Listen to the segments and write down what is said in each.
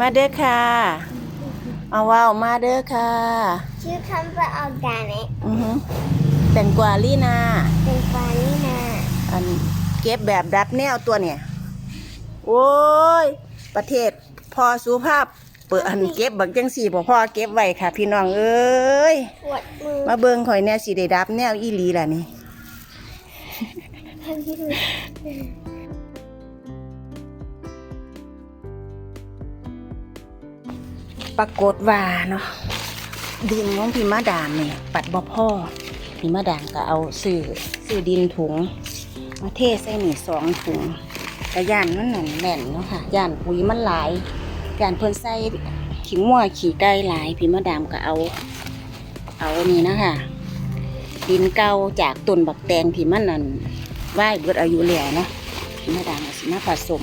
มาเด้อค่ะ เอาว้าวมาเด้อค่ะ ชื่อคำว่าออร์แกนิกอือหือแตงกวาลี่นา เป็นฟานี่นาอันเก็บแบบรับแนวตัวเนี่ย โอ้ย ประเทศพอสุภาพ เปิดอันเก็บบักจังสี่บ่พอเก็บไว้ค่ะ พี่น้องเอ้ย ปวดมือมาเบิ่งข่อยแน่สิได้ดับแนวอีหลีล่ะนี่ ปรากฏว่าเนาะดินของพี่มาดามเนี่ยปัดบ่พ่อพี่มาดามก็เอาซื้อซื้อดินถุง มาเทใส่หนี่สองถุงกระยานมันหน่นแน่นเนาะค่ะย่านปุ๋ยมันหลายย่านเพิ่นใส่ขี้งัวขี้ไก่หลายพี่มาดามก็เอา เอานี่นะคะดินเก่าจากต้นบักแตงที่มันนั่นว่ายเบิดอายุแล้วเนาะพี่มาดามก็สิมาผสม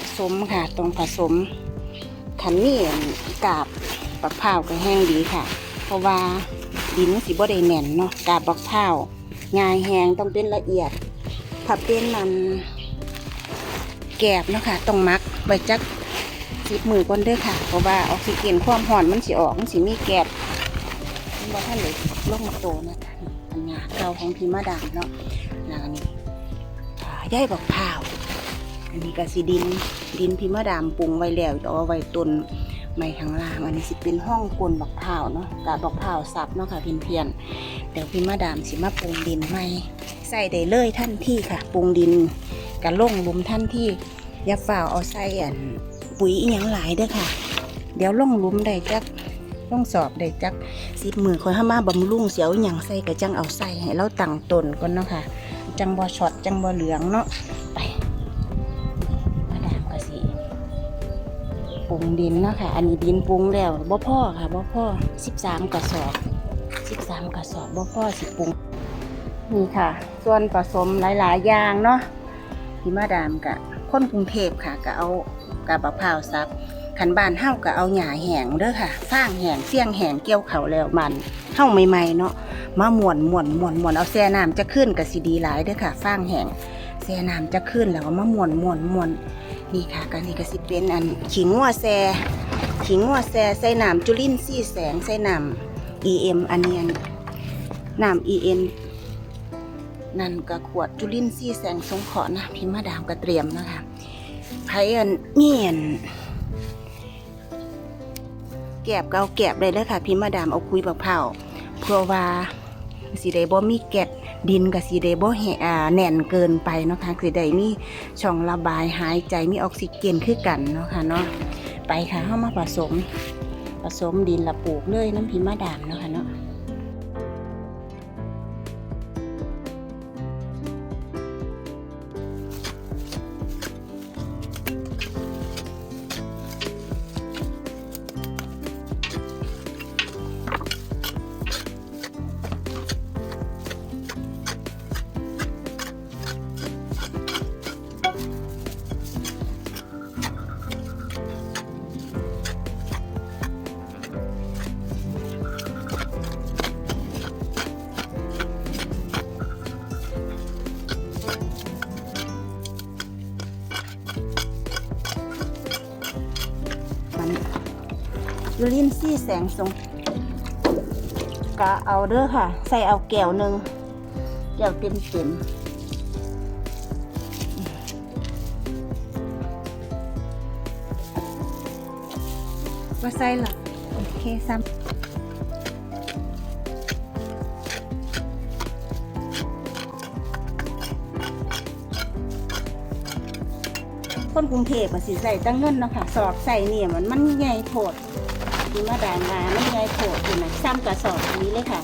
ผสมค่ะตรงผสม ขันนี่กาบบักพร้าก็แห้งดีค่ะ เพราะว่าดินสิบ่ได้แน่นเนาะกาบบักพร้าวงายแห้งต้องเป็นละเอียดถ้าเป็นมันแกบเนาะค่ะต้องมักไว้จักสิบมือก่อนเด้อค่ะ เพราะว่าออกซิเจนความร้อนมันสิออกมันสิมีแกบมันบ่ท่านเลยลงมาโตนะคะนี่อันงาเก่าของพี่มาดามเนาะแล้วอันนี้อ่าย่ายบักพร้าอันนี้ก็สิดิน ดินพิมะดามปรุงไว้แล้วเอาไว้ต้นไม้ข้างล่าง อันนี้สิเป็นห้องกลนบักพร้าเนาะกาบบักพร้าสับเนาะค่ะเพียนๆเดี๋ยวพิมะดามสิมาปรุงดินใหม่ใส่ได้เลยท่านที่ค่ะ ปรุงดินกันลงลุมท่านที่อย่าฝ่าเอาใส่อันปุ๋ยอีหยังหลายเด้อค่ะ เดี๋ยวลงลุมได้จักลงสอบได้จักสิบมือคอยห้ามาบำรุงเสียวอหย่างใส่ก็จังเอาใส่ให้เราตั้งตนก่อนเนาะค่ะ จังบ่ช็อตจังบ่เหลืองเนาะไป ปรุงดินเนาะค่ะ อันนี้ดินปรุงแล้วบ่พ่อค่ะบ่พ่อสิบสามกระสอบสิบสามกระสอบบ่พ่อสิปรุงนี่ค่ะ ส่วนผสมหลายๆอย่างเนาะที่มาดามกะคนกรุงเทพค่ะก็เอากะบะพร้าวซับขันบ้านเฮาก็เอาหญ้าแห้งเด้อค่ะฟางแห้งเสียงแห้งเกี่ยวเขาแล้วมันเฮาใหม่ๆเนาะมาม่วนม่วนม่วนม่วนเอาแช่น้ำจะขึ้นก็สิดีหลายเด้อค่ะฟางแห้งแซ่น้ำจะขึ้นแล้วก็มาม่วนม่วนม่วนนี่ นี่ค่ะก็นี่ก็สิเป็นอันขิงงัวแซ่ขิงงัวแซ่ใส่น้ำจุลินทรีย์แสงใส่น้ำ EM อันเนียนน้ำ EN นั่นก็ขวดจุลินทรีย์แสงสงเคราะห์นะพี่มาดามก็เตรียมนะคะไผอันเมียนแกบก็เอาแกบได้เลยค่ะพี่มาดามเอาคุยบักเผาเพื่อว่าสิได้บ่มีแกบ ดินกับสีเดบ่แห่แน่นเกินไปเนาะค่ะสีได้มีช่องระบายหายใจมีออกซิเจนคือกันเนาะค่ะเนาะไปค่ะเข้ามาผสม ผสมดินละปลูกเลยน้ำพิมพ์มาดามเนาะค่ะเนาะ ยูรินซี่แสงสงกะเอาเด้อค่ะ ใส่เอาแก้วหนึ่งแก้วเต็มเต็มว่าใส่ละโอเคซ้ำคนกรุงเทพอะสิใส่ตั้งเงินเนาะค่ะ สอบใส่เนี่ยมันมันใหญ่โผด ที่มาดานมามันใหญ่โผดอยู่นะซ้ำกับสอบนี้เลยค่ะ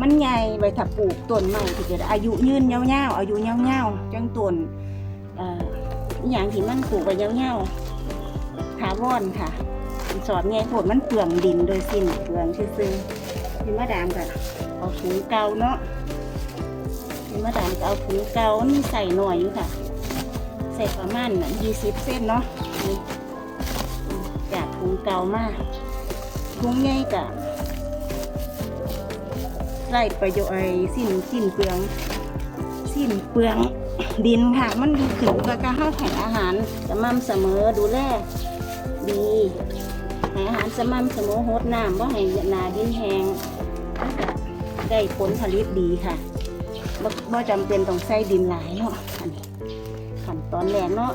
มันใหญ่ไว้ถ้าปลูกต้นใหม่ที่จะอายุยืนยาๆอายุยาๆจังต้นออย่างที่มันปลูกไปยาๆถาวรค่ะสอบใหญ่โผดมันเปลืองดินโดยสิ้นเปลืองซื่อๆที่มาดามก็เอาถุงเก่าเนาะที่มาดามก็เอาถุงเก่านี่ใส่หน่อยอยู่ค่ะใส่ประมาณยี่สิบเส้นเนาะจากถุงเก่ามาก ถุงใหญ่กะไล่ประโยชน์ไอ้สิ้นสิ้นเปลือง สิ้นเปลืองดินค่ะ มันดีขึ้นกับการให้แห่งอาหารสม่ำเสมอดูแลดีห้อาหารสม่ำเสมอหดน้ำว่าให้หนาดินแห้งได้ผลผลิตดีค่ะบ่จำเป็นต้องใส่ดินหลายเนาะอันนี้ขั้นตอนแรกเนาะ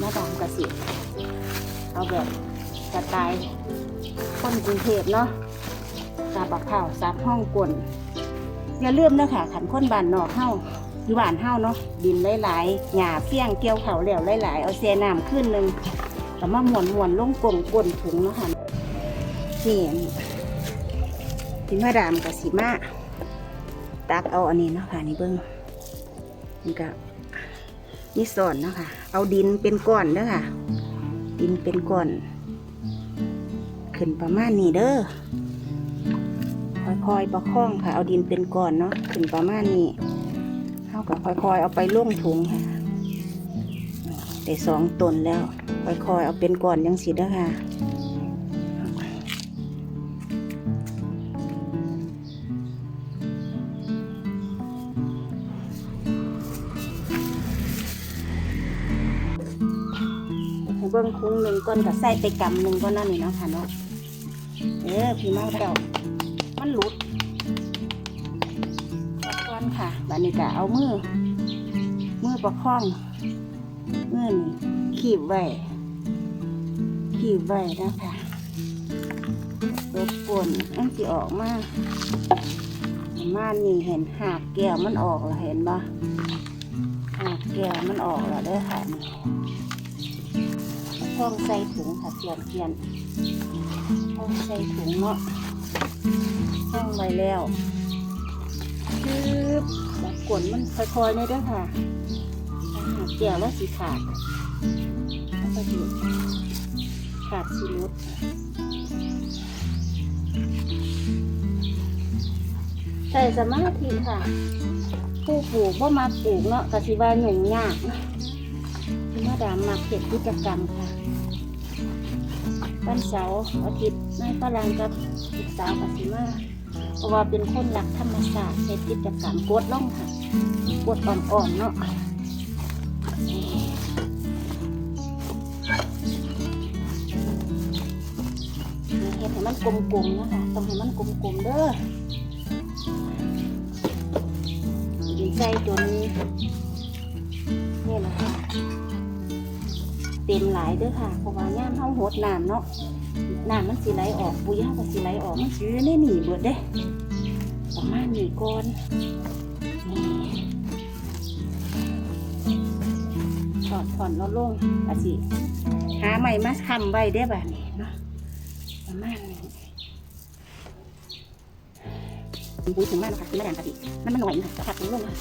มาดามกสิเอาแบบสไตล์ คนกรุงเทพเนาะกาบักข้าวซับห้องกลนอย่าลืมนะค่ะขันคนบานนอกเฮาอยู่บานเฮาเนาะดินหลายๆหญ้าเฟี้ยงเกี่ยวเขาวแล้วหลายๆเอาแช่น้ำขึ้นหนึ่งแต่มาหมวนหมวนลงกลงกลนถุงเนาะค่ะนี่พี่มาดามกับสีมาตักเอาอันนี้เนาะค่ะนี่เบิ้งนี่ก็นี่สอนเนาะค่ะ เอาดินเป็นก้อนเด้อค่ะ ดินเป็นก้อน ขึ้นประมาณนี้เด้อค่อยๆประคองค่ะ เอาดินเป็นก้อนเนาะขึ้นประมาณนี้เท่ากับค่อยๆ เอาไปลงถุงค่ะได้สองตนแล้วค่อยๆเอาเป็นก้อนยังสิเด้อค่ะให้เบิ้งคุ้งหนึ่งก้อนกับใส่ไปกำหนึ่งก้อนนั่นนี่เนาะค่ะเนาะ เออพี่มาเจ้ามันหลุดก้อนค่ะบันนี้ก็เอามือ มือประคองมือนี่ขีบไว้ขีบไว้นะคะรบกวนอันที่ออกมาประมาณนี่เห็นหากแก้วมันออกแล้วเห็นปะหากแก้วมันออกแล้วเด้อค่ะนี่ห้องใส่ถุงค่ะเกียนเกียน้องใส่ถุงเนาะห้องไว้แล้วคือแบบกวนมันค่อยๆในเด้อค่ะหากแก้วแล้วสีขาดแล้วก็ดีขาดสีรุดใส่สมาธิค่ะ ผู้ปลูกว่ามาปลูกเนาะกสิวาหนุ่งยากมาดามมาเก็บกิจกรรมค่ะวันเสาร์อาทิตย์ นายฝรั่งกับลูกสาวกับสิมาเพราะว่าเป็นคนรักธรรมศาสตร์เฮ็ดกิจกรรมกดล่องค่ะกดอ่อนๆเนาะเฮ็ดให้มันกลมๆนะคะต้องให้มันกลมๆเด้อดีใจตัวนี้นี่แหละค่ะเต็มหลายเด้อค่ะ เพราะว่าย่ามเฮาหดน้ำเนาะ น้ำมันสิไหลออกปุ๋ยเฮาก็สิไหลออกมันสิอยู่ในนี่เบิดเด้ประมาณนี้ก่อนนี่ถอดถอนเราลงอาสิหาใหม่มาทำไว้ได้แบบนี้เนาะประมาณนี้ปุ๋ยถึงมากเนาะค่ะที่มาแดนปฏิมันมันหน่อยค่ะจะผักปุ๋ยลงค่ะ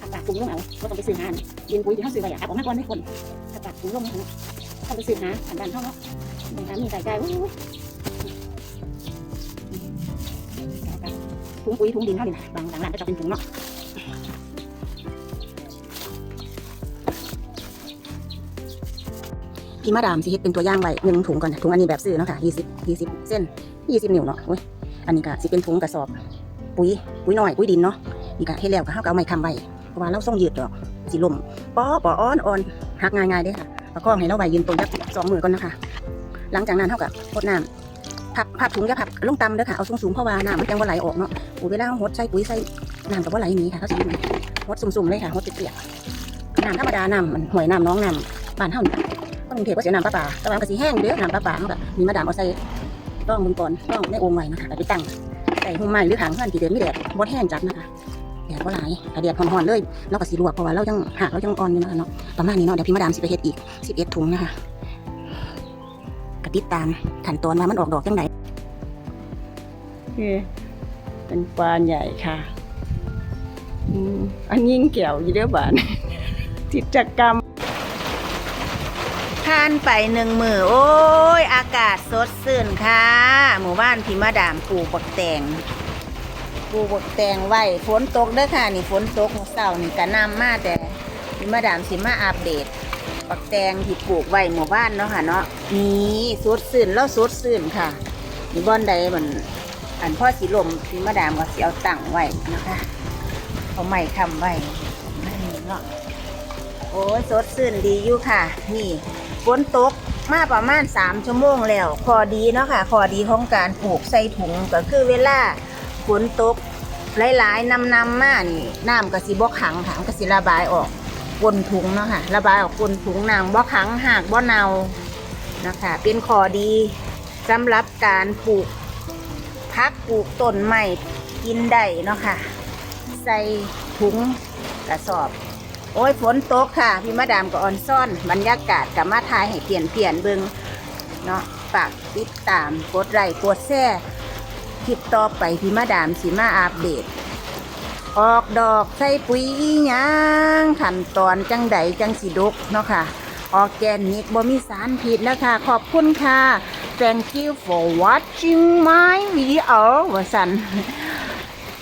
ผักปากปุ๋ยลงเอาก็ต้องไปซื้อหาอันดินปุ๋ยที่เขาซื้อไว้อะครับออกมาก่อนให้คนถ้าตัดถุงลงนะถ้าไปซื้อหาอันดันเท่าเนาะ ตรงนั้นมีใส่ใจถุงปุ๋ยถุงดินเท่านี้นะบางบางร้านก็จะเป็นถุงเนาะพี่มาดามสิเฮ็ดเป็นตัวย่างไว้หนึ่งถุงก่อนถุงอันนี้แบบซื้อเนาะค่ะยี่สิบยี่สิบเส้นยี่สิบนิ้วเนาะโอ้ยอันนี้ก็สิเป็นถุงกระสอบ ปุ๋ยปุ๋ยหน้อยปุ๋ยดินเนาะนี่ก็เฮ็ดแล้วก็เฮาก็เอาไม้ค้ำไว้เพราะว่าเราส่งยืดดอกสิล่มป้อป้ออ่อนอ่อนหักง่ายๆเด้ค่ะประคองให้เราไว้ยืนตรงจักสองมือก่อนนะคะ หลังจากนั้นเท่ากับพดน้ำพับพับถุงจะพับลงต่ำเด้อค่ะ เอาสูงๆเพราะว่าน้ำมันจังว่าไหลออกเนาะปุ๋ยเวลาหดใส่ปุ๋ยใส่น้ำกับว่าไหลหนี้ค่ะเขาสิหดสุ่มๆเลยค่ะหดเปียกๆน้ำธรรมดาน้ำมันห่วยน้ำน้องน้ำบ้านเฮานี่ก็กรุงเทพก็เสียน้ำประปาแต่ว่ามันก็สิแห้งเด้อน้ำประปาเขาก็มีมาดามเอาใส่ต้องมึงก่อนต้องในโอ่งไว้นะคะแต่ไปตั้งใส่หุ่มไม้หรือถังเพื่อนที่เดินไม่แดดบดแห้งจัดนะคะแดดก็หลายถ้าแดดห่อนๆเลยเราก็สิลวกเพราะว่าเรายังหักเรายังอ่อนอยู่นะคะเนาะประมาณนี้เนาะเดี๋ยวพี่มาดามสิไปเฮ็ดอีก11ถุงนะคะ ติดตามขั้นตอนว่ามันออกดอกยังไงเป็นปลาใหญ่ค่ะอันยิ่งเกี่ยวอยู่เด้อบานกิจกรรมผ่านไปหนึ่งมือโอ้ย อากาศสดชื่นค่ะ หมู่บ้านพิมาดามปลูกบักแตงปลูกบักแตงไว้ฝนตกเด้อค่ะ นี่ฝนตกเสาร์นี่กะน้ำมาแต่พิมาดามสิมาอัปเดต ปักแตงที่ปลูกไว้หมู่บ้านเนาะค่ะเนาะนี่สดซื่นแล้วสดซื่นค่ะนี่บ่อนใดมันอันพ่อสีลมพี่มาดามก็สิเอาตั้งไว้นะคะเอาไม้คำไว้นี่เนาะโอ้ยสดซื่นดีอยู่ค่ะ นี่ฝนตกมาประมาณ3ชั่วโมงแล้วขอดีเนาะค่ะขอดีของการปลูกใส่ถุงก็คือเวลาฝนตกหลายๆนำนำมานี่น้ำก็สิบ่ขังถังก็สิระบายออก บนถุงเนาะค่ะระบายออกบนถุงน้ำบ่ขังหากบ่เนานะคะเป็นขอดีสำหรับการปลูกพักปลูกต้นใหม่กินได้เนาะค่ะ ใส่ถุงกระสอบ โอ้ยฝนตกค่ะ พี่มาดามก็ออนซ่อนบรรยากาศกับมาทายให้เปลี่ยนเปลี่ยนเบิงเนาะฝากติดตามกดไลค์กดแชร์คลิปต่อไปพี่มาดามสิมาอัปเดต ออกดอกใส่ปุ๋ยอีหยังขั้นตอนจังใดจังสิดกเนาะค่ะออแกนิกบ่มีสารพิษนะคะ ขอบคุณค่ะ thank you for watching my video วสัน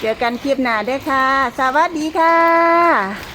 เจอกันคลิปหน้าด้วยค่ะ สวัสดีค่ะ